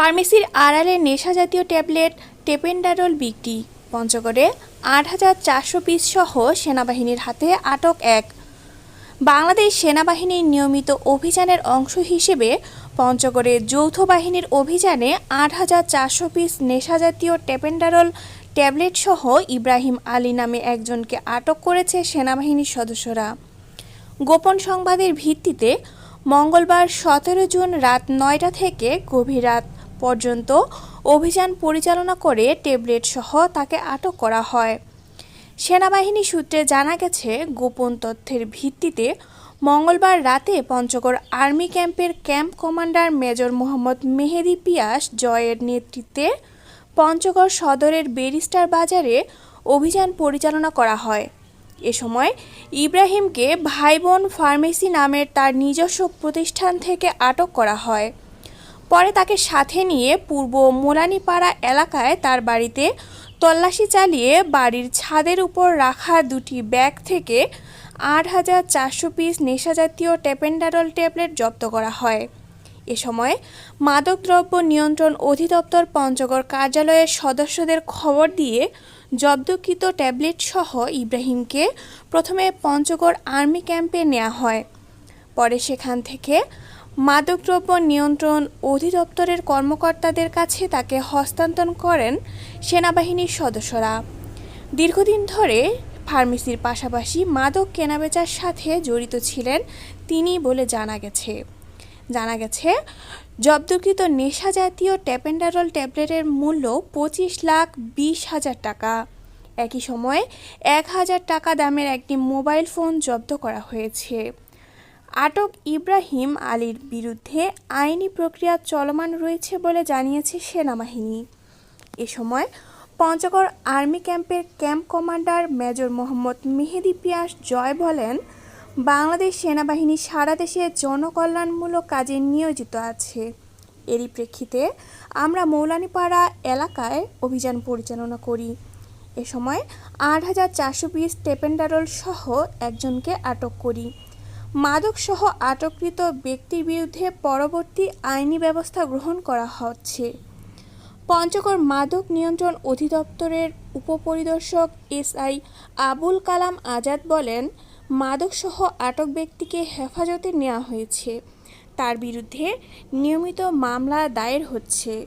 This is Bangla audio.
ফার্মেসির আড়ালে নেশা জাতীয় ট্যাবলেট টেপেন্ডারল বিক্রি। পঞ্চগড়ে আট হাজার চারশো পিস সহ সেনাবাহিনীর হাতে আটক এক। বাংলাদেশ সেনাবাহিনীর নিয়মিত অভিযানের অংশ হিসেবে পঞ্চগড়ে যৌথ বাহিনীর অভিযানে আট হাজার চারশো পিস নেশাজাতীয় টেপেন্ডারল ট্যাবলেট সহ ইব্রাহিম আলী নামে একজনকে আটক করেছে সেনাবাহিনীর সদস্যরা। গোপন সংবাদের ভিত্তিতে মঙ্গলবার সতেরো জুন রাত নয়টা থেকে গভীর রাত পর্যন্ত অভিযান পরিচালনা করে ট্যাবলেট সহ তাকে আটক করা হয়। সেনাবাহিনী সূত্রে জানা গেছে, গোপন তথ্যের ভিত্তিতে মঙ্গলবার রাতে পঞ্চগড় আর্মি ক্যাম্পের camp commander major Mohammad Mehedi Pias জয়ের নেতৃত্বে পঞ্চগড় সদরের বেরিস্টার বাজারে অভিযান পরিচালনা করা হয়। এ সময় ইব্রাহিমকে ভাইবোন ফার্মেসি নামের তার নিজস্ব প্রতিষ্ঠান থেকে আটক করা হয়। পরে তাকে সাথে নিয়ে পূর্ব মোলানিপাড়া এলাকায় তার বাড়িতে তল্লাশি চালিয়ে বাড়ির ছাদের উপর রাখা দুটি ব্যাগ থেকে আট হাজার চারশো পিস নেশাজাতীয় টেপেন্ডারল ট্যাবলেট জব্দ করা হয়। এ সময় মাদকদ্রব্য নিয়ন্ত্রণ অধিদপ্তর পঞ্চগড় কার্যালয়ের সদস্যদের খবর দিয়ে জব্দকৃত ট্যাবলেট সহ ইব্রাহিমকে প্রথমে পঞ্চগড় আর্মি ক্যাম্পে নেওয়া হয়। পরে সেখান থেকে মাদকদ্রব্য নিয়ন্ত্রণ অধিদপ্তরের কর্মকর্তাদের কাছে তাকে হস্তান্তর করেন সেনাবাহিনীর সদস্যরা। দীর্ঘদিন ধরে ফার্মেসির পাশাপাশি মাদক কেনাবেচার সাথে জড়িত ছিলেন তিনি বলে জানা গেছে। জানা গেছে, জব্দকৃত নেশা জাতীয় ট্যাপেন্ডারল ট্যাবলেটের মূল্য পঁচিশ লাখ বিশ হাজার টাকা। একই সময়ে এক হাজার টাকা দামের একটি মোবাইল ফোন জব্দ করা হয়েছে। আটক ইব্রাহিম আলীর বিরুদ্ধে আইনি প্রক্রিয়া চলমান রয়েছে বলে জানিয়েছে সেনাবাহিনী। এ সময় পঞ্চগড় আর্মি ক্যাম্পের camp commander major Mohammad Mehedi Pias Joy বলেন, বাংলাদেশ সেনাবাহিনী সারা দেশে জনকল্যাণমূলক কাজে নিয়োজিত আছে। এরই প্রেক্ষিতে আমরা মৌলানিপাড়া এলাকায় অভিযান পরিচালনা করি। এ সময় আট হাজার চারশো পিস টেপেন্ডারল সহ একজনকে আটক করি। মাদক সহ আটককৃত ব্যক্তির বিরুদ্ধে পরবর্তী আইনি ব্যবস্থা গ্রহণ করা হচ্ছে। পঞ্চগড় মাদক নিয়ন্ত্রণ অধিদপ্তরের উপপরিদর্শক এসআই আবুল কালাম আজাদ বলেন, মাদকসহ আটক ব্যক্তিকে হেফাজতে নেওয়া হয়েছে। তার বিরুদ্ধে নিয়মিত মামলা দায়ের হচ্ছে।